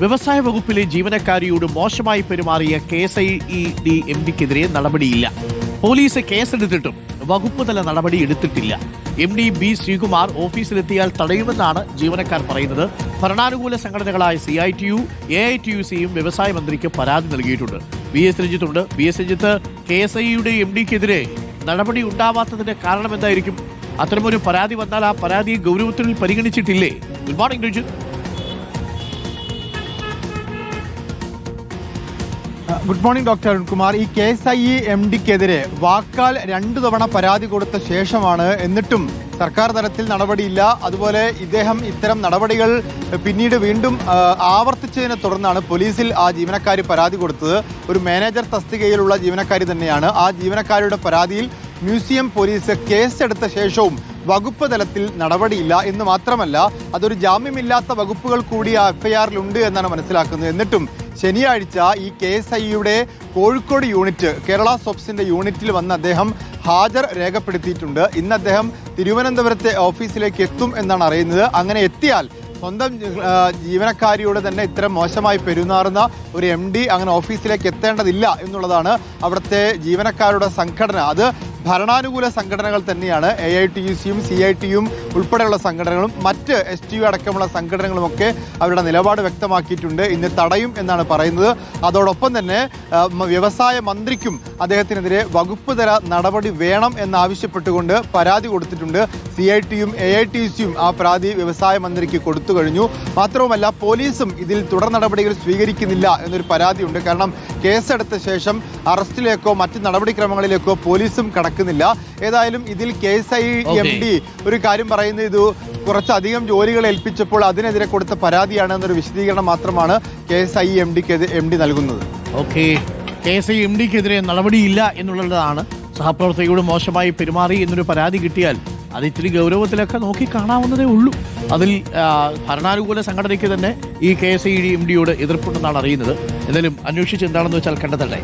വ്യവസായ വകുപ്പിലെ ജീവനക്കാരിയോട് മോശമായി പെരുമാറിയ K S I E D M ഡിക്കെതിരെ നടപടിയില്ല. പോലീസ് കേസെടുത്തിട്ടും വകുപ്പ് തല നടപടി എടുത്തിട്ടില്ല. എം ഡി ബി ശ്രീകുമാർ ഓഫീസിലെത്തിയാൽ തടയുമെന്നാണ് ജീവനക്കാർ പറയുന്നത്. ഭരണാനുകൂല സംഘടനകളായ C I T U A I T U സിയും വ്യവസായ മന്ത്രിക്ക് പരാതി നൽകിയിട്ടുണ്ട്. V S രഞ്ജിത്തുണ്ട്. V S Ranjith K S ഐയുടെ എം ഡിക്കെതിരെ നടപടി ഉണ്ടാവാത്തതിന്റെ കാരണം എന്തായിരിക്കും അത്തരമൊരു പരാതി വന്നാൽ ആ പരാതിയെ ഗൗരവത്തിൽ പരിഗണിച്ചിട്ടില്ലേ? Good morning Ranjith. Good morning doctor Arunkumar. ഈ K S I E M ഡിക്കെതിരെ വാക്കാൽ രണ്ടു തവണ പരാതി കൊടുത്ത ശേഷമാണ് എന്നിട്ടും സർക്കാർ തലത്തിൽ നടപടിയില്ല. അതുപോലെ ഇദ്ദേഹം ഇത്തരം നടപടികൾ പിന്നീട് വീണ്ടും ആവർത്തിച്ചതിനെ തുടർന്നാണ് പോലീസിൽ ആ ജീവനക്കാരി പരാതി കൊടുത്തത്. ഒരു മാനേജർ തസ്തികയിലുള്ള ജീവനക്കാരി തന്നെയാണ്. ആ ജീവനക്കാരുടെ പരാതിയിൽ മ്യൂസിയം പോലീസ് കേസെടുത്ത ശേഷവും വകുപ്പ് തലത്തിൽ നടപടിയില്ല എന്ന് മാത്രമല്ല അതൊരു ജാമ്യമില്ലാത്ത വകുപ്പുകൾ കൂടി ഉണ്ട് എന്നാണ് മനസ്സിലാക്കുന്നത്. എന്നിട്ടും ശനിയാഴ്ച ഈ കെ എസ് ഐയുടെ കോഴിക്കോട് യൂണിറ്റ് കേരള സോപ്സിന്റെ യൂണിറ്റിൽ വന്ന് അദ്ദേഹം ഹാജർ രേഖപ്പെടുത്തിയിട്ടുണ്ട്. ഇന്ന് അദ്ദേഹം തിരുവനന്തപുരത്തെ ഓഫീസിലേക്ക് എത്തും എന്നാണ് അറിയുന്നത്. അങ്ങനെ എത്തിയാൽ സ്വന്തം ജീവനക്കാരിയോട് തന്നെ ഇത്തരം മോശമായി പെരുമാറുന്ന ഒരു എം അങ്ങനെ ഓഫീസിലേക്ക് എത്തേണ്ടതില്ല എന്നുള്ളതാണ് അവിടുത്തെ ജീവനക്കാരുടെ സംഘടന. അത് ഭരണാനുകൂല സംഘടനകൾ തന്നെയാണ് എ ഐ ടി യു സിയും സി ഐ ടിയും ഉൾപ്പെടെയുള്ള സംഘടനകളും മറ്റ് എസ് ടി യു അടക്കമുള്ള സംഘടനകളുമൊക്കെ അവരുടെ നിലപാട് വ്യക്തമാക്കിയിട്ടുണ്ട്. ഇന്ന് തടയും എന്നാണ് പറയുന്നത്. അതോടൊപ്പം തന്നെ വ്യവസായ മന്ത്രിക്കും അദ്ദേഹത്തിനെതിരെ വകുപ്പ് തല നടപടി വേണം എന്നാവശ്യപ്പെട്ടുകൊണ്ട് പരാതി കൊടുത്തിട്ടുണ്ട്. സി ഐ ടിയും എ ഐ ടി സിയും ആ പരാതി വ്യവസായ മന്ത്രിക്ക് കൊടുത്തു കഴിഞ്ഞു. മാത്രവുമല്ല പോലീസും ഇതിൽ തുടർ നടപടികൾ സ്വീകരിക്കുന്നില്ല എന്നൊരു പരാതിയുണ്ട്. കാരണം കേസെടുത്ത ശേഷം അറസ്റ്റിലേക്കോ മറ്റ് നടപടിക്രമങ്ങളിലേക്കോ പോലീസും കടക്കുന്നില്ല ഏതായാലും ഇതിൽ K S I M D ഒരു കാര്യം പറയുന്നത് ഇത് കുറച്ചധികം ജോലികൾ ഏൽപ്പിച്ചപ്പോൾ അതിനെതിരെ കൊടുത്ത പരാതിയാണ് എന്നൊരു വിശദീകരണം മാത്രമാണ് കെ എസ് ഐ എം ഡിക്ക് എം ഡി നൽകുന്നത്. Okay. K S I M ഡിക്കെതിരെ നടപടിയില്ല എന്നുള്ളതാണ്. സഹപ്രവർത്തകയോട് മോശമായി പെരുമാറി എന്നൊരു പരാതി കിട്ടിയാൽ അത് ഇത്തിരി ഗൗരവത്തിലൊക്കെ നോക്കി കാണാവുന്നതേ ഉള്ളൂ. അതിൽ ഭരണാനുകൂല സംഘടനയ്ക്ക് തന്നെ ഈ K S I D M ഡിയോട് എതിർപ്പുണ്ടെന്നാണ് അറിയുന്നത്. എന്തായാലും അന്വേഷിച്ച് എന്താണെന്ന് വെച്ചാൽ കണ്ടെത്തട്ടെ.